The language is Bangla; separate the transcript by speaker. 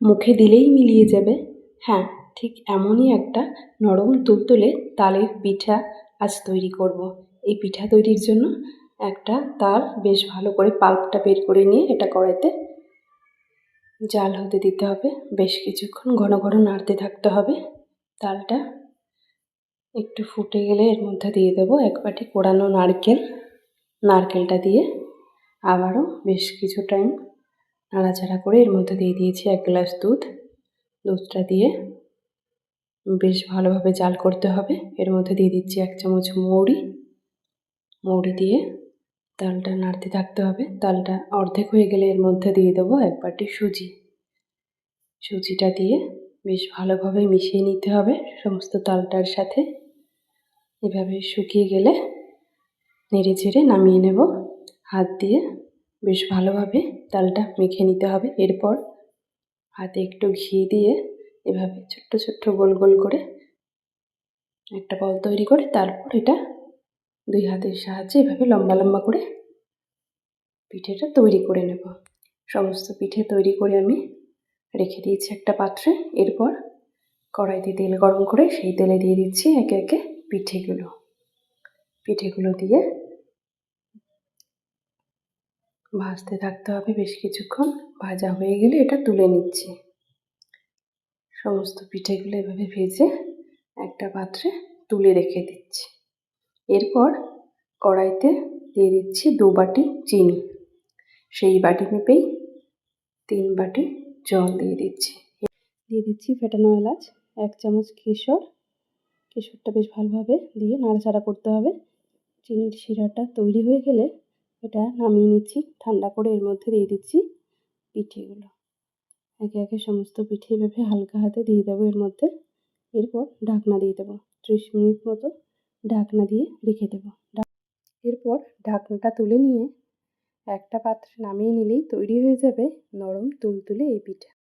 Speaker 1: মুখে দিলেই মিলিয়ে যাবে। হ্যাঁ ঠিক এমনই একটা নরম তুলতুলে তালের পিঠা আজ তৈরি করব। এই পিঠা তৈরির জন্য একটা তাল বেশ ভালো করে পাল্পটা বের করে নিয়ে এটা কড়াইতে জাল হতে দিতে হবে। বেশ কিছুক্ষণ ঘন ঘন নাড়তে থাকতে হবে। তালটা একটু ফুটে গেলে এর মধ্যে দিয়ে দেবো এক বাটি কোড়ানো নারকেল। নারকেলটা দিয়ে আবারও বেশ কিছু টাইম নাড়াচাড়া করে এর মধ্যে দিয়ে দিয়েছি এক গ্লাস দুধ। দুধটা দিয়ে বেশ ভালোভাবে জাল করতে হবে। এর মধ্যে দিয়ে দিচ্ছি এক চামচ মৌরি। মৌরি দিয়ে তালটা নাড়তে থাকতে হবে। তালটা অর্ধেক হয়ে গেলে এর মধ্যে দিয়ে দেবো এক বাটি সুজি। সুজিটা দিয়ে বেশ ভালোভাবে মিশিয়ে নিতে হবে সমস্ত তালটার সাথে। এভাবে শুকিয়ে গেলে নেড়ে চেড়ে নামিয়ে নেব। হাত দিয়ে বেশ ভালোভাবে তালটা মেখে নিতে হবে। এরপর হাতে একটু ঘি দিয়ে এভাবে ছোট্ট ছোট্ট গোল গোল করে একটা বল তৈরি করে তারপর এটা দুই হাতের সাহায্যে এভাবে লম্বা লম্বা করে পিঠেটা তৈরি করে নেব। সমস্ত পিঠে তৈরি করে আমি রেখে দিয়েছি একটা পাত্রে। এরপর কড়াইতে তেল গরম করে সেই তেলে দিয়ে দিচ্ছি একে একে পিঠেগুলো। পিঠেগুলো দিয়ে ভাজতে থাকতে হবে বেশ কিছুক্ষণ। ভাজা হয়ে গেলে এটা তুলে নিচ্ছি। সমস্ত পিঠেগুলো এভাবে ভেজে একটা পাত্রে তুলে রেখে দিচ্ছি। এরপর কড়াইতে দিয়ে দিচ্ছি দু বাটি চিনি। সেই বাটি মেপেই তিন বাটি জল দিয়ে দিচ্ছি। দিয়ে দিচ্ছি ফেটানো এলাচ, এক চামচ কেশর। কেশরটা বেশ ভালোভাবে দিয়ে নাড়াচাড়া করতে হবে। চিনির শিরাটা তৈরি হয়ে গেলে এটা নামিয়ে নিচ্ছি, ঠান্ডা করে এর মধ্যে দিয়ে দিচ্ছি পিঠেগুলো। একে একে সমস্ত পিঠে ভেবে হালকা হাতে দিয়ে দেবো এর মধ্যে। এরপর ঢাকনা দিয়ে দেবো, ত্রিশ মিনিট মতো ঢাকনা দিয়ে রেখে দেবো। এরপর ঢাকনাটা তুলে নিয়ে একটা পাত্রে নামিয়ে নিলেই তৈরি হয়ে যাবে নরম তুলতুলে এই পিঠা।